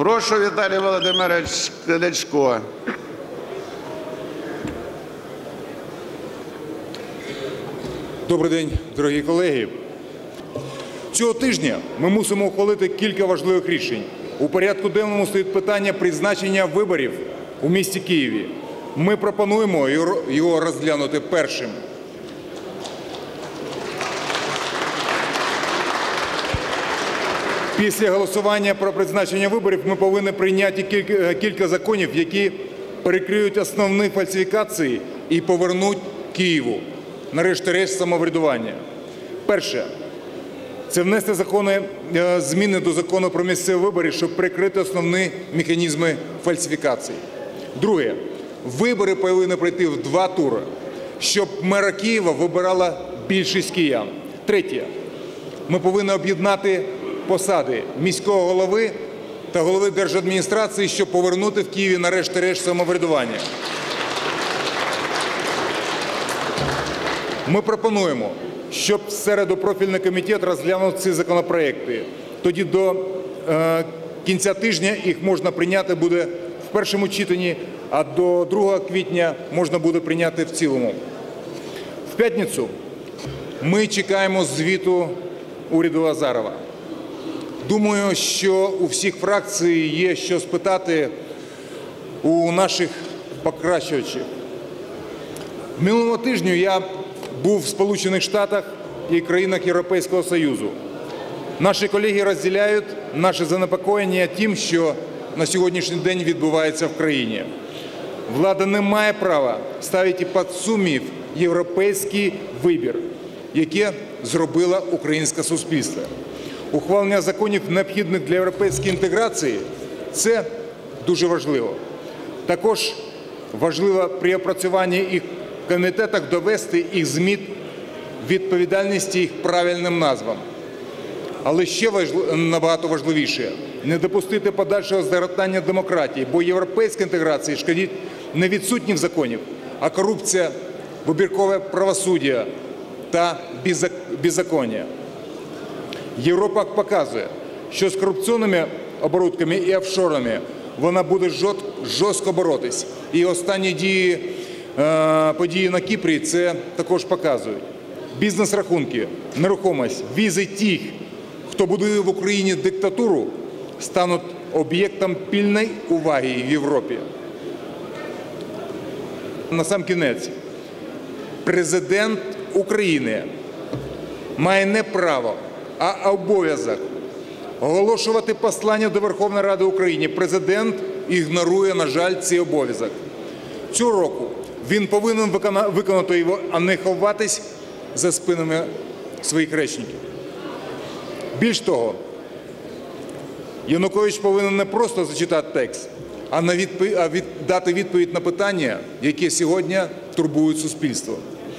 Прошу Віталій Володимирович Кличко. Добрий день, дорогі колеги. Цього тижня ми мусимо ухвалити кілька важливих рішень. У порядку денному стоїть питання призначення виборів у місті Києві. Ми пропонуємо його- розглянути першим. Після голосування про призначення виборів ми повинні прийняти кілька, кілька законів, які перекриють основні фальсифікації і повернуть Києву нарешті-решт самоврядування. Перше це внести закони, е, зміни до закону про місцеві вибори, щоб прикрити основні механізми фальсифікацій. Друге, вибори повинні пройти в два тури, щоб мера Києва вибирала більшість киян. Третє, ми повинні об'єднати посади міського голови та голови держадміністрації, щоб повернути в Києві нарешті-решт самоврядування. Ми пропонуємо, щоб в середу профільний комітет розглянув ці законопроекти. Тоді до е, кінця тижня їх можна прийняти буде в першому читанні, а до 2 квітня можна буде прийняти в цілому. В п'ятницю ми чекаємо звіту уряду Азарова. Думаю, що у всіх фракцій є що спитати у наших покращувачів. Минулого тижня я був в Сполучених Штатах і країнах Європейського Союзу. Наші колеги розділяють наше занепокоєння тим, що на сьогоднішній день відбувається в країні. Влада не має права ставити під сумнів європейський вибір, яке зробило українське суспільство. Ухвалення законів, необхідних для європейської інтеграції, це дуже важливо. Також важливо при опрацюванні їх в комітетах довести їх зміст відповідальності їх правильним назвам. Але ще важли- набагато важливіше не допустити подальшого згортання демократії, бо європейська інтеграція шкодить не відсутніх законів, а корупція, вибіркове правосуддя та беззак- беззаконня. Європа показує, що з корупційними оборудками і офшорами вона буде жорст- жорстко боротись. І останні дії, е, події на Кіпрі це також показують. Бізнес-рахунки, нерухомість, візи тих, хто будує в Україні диктатуру, стануть об'єктом пільної уваги в Європі. На сам кінець, президент України має не право, а обов'язок оголошувати послання до Верховної Ради України. Президент ігнорує, на жаль, цей обов'язок. Цього року він повинен виконати його, а не ховатись за спинами своїх речників. Більш того, Янукович повинен не просто зачитати текст, а на дати відповідь на питання, які сьогодні турбують суспільство.